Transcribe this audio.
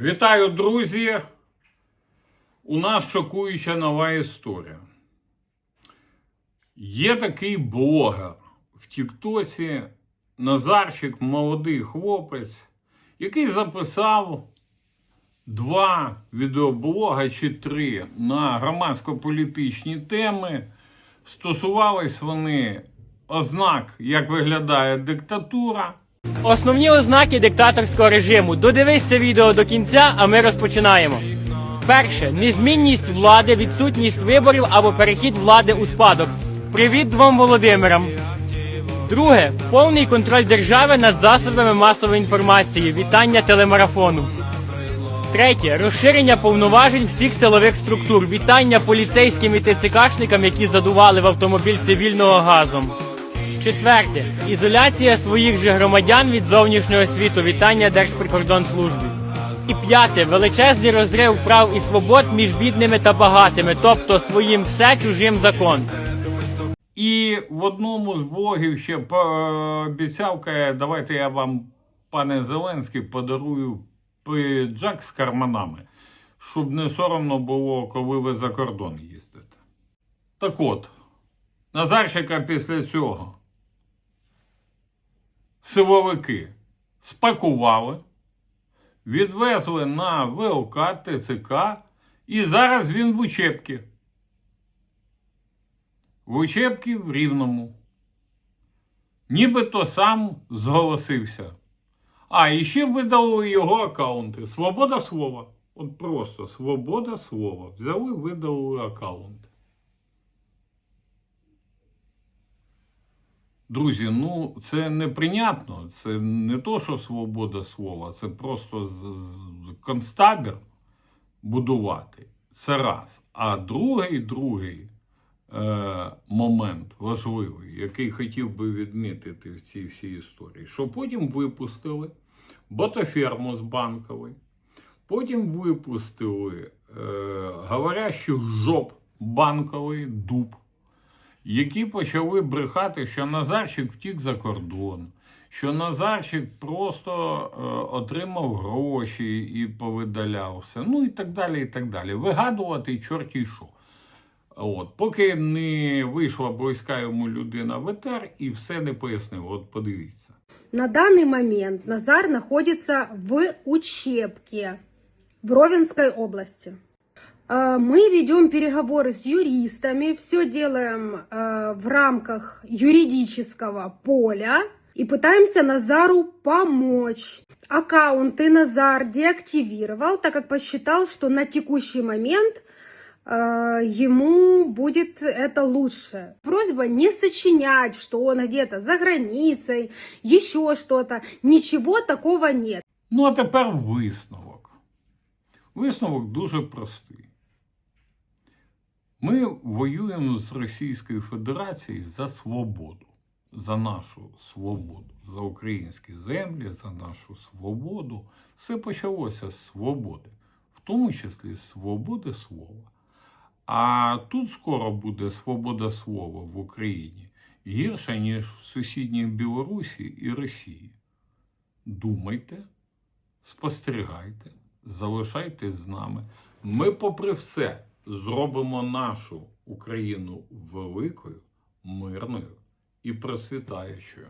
Вітаю, друзі! У нас шокуюча нова історія. Є такий блогер в Тіктоці Назарчик, молодий хлопець, який записав два відеоблога чи три на громадсько-політичні теми. Стосувались вони ознак, як виглядає диктатура. Основні ознаки диктаторського режиму. Додивись це відео до кінця, а ми розпочинаємо. Перше незмінність влади, відсутність виборів або перехід влади у спадок. Привіт двом Володимирам. Друге повний контроль держави над засобами масової інформації. Вітання телемарафону. Третє розширення повноважень всіх силових структур. Вітання поліцейським і ТЦКшникам, які задували в автомобіль цивільного газом. Четверте. Ізоляція своїх же громадян від зовнішнього світу. Вітання Держприкордонслужбі. І п'яте. Величезний розрив прав і свобод між бідними та багатими, тобто своїм все чужим закон. І в одному з блогів ще пообіцяв, давайте я вам, пане Зеленський, подарую пиджак з карманами, щоб не соромно було, коли ви за кордон їздите. Так от, Назарчика після цього силовики спакували, відвезли на ВЛК, ТЦК, і зараз він в учебці. В учебці в Рівному. Нібито сам зголосився. А, і ще видали його аккаунти. Свобода слова. От просто свобода слова. Взяли, видали аккаунт. Друзі, ну це неприйнятно. Це не то, що свобода слова, це просто концтабір будувати. Це раз. А другий, другий е, момент важливий, який хотів би відмітити в цій всій історії, що потім випустили ботоферму з банкової, потім випустили е, говорящих жоп банковий дуб, які почали брехати, що Назарчик втік за кордон. Що Назарчик просто е, отримав гроші і повидаляв все. Ну і так далі. і так далі. Вигадувати чорті що. От, поки не вийшла близька йому людина в етер і все не пояснив. От подивіться. На данный момент Назар находится в учебке в Ровенской области. Э, Мы ведем переговоры с юристами, все делаем э, в рамках юридического поля и пытаемся Назару помочь. Аккаунты Назар деактивировал, так как посчитал, что на текущий момент э, ему будет это лучше. Просьба не сочинять, что он где-то за границей, еще что-то. Ничего такого нет. Ну, а тепер висновок. Висновок дуже простий. Ми воюємо з Російською Федерацією за свободу, за нашу свободу, за українські землі, за нашу свободу. Все почалося з свободи, в тому числі з свободи слова. А тут скоро буде свобода слова в Україні гірша, ніж в сусідніх Білорусі і Росії. Думайте, спостерігайте, залишайтесь з нами. Ми, попри все, зробимо нашу Україну великою, мирною і процвітаючою.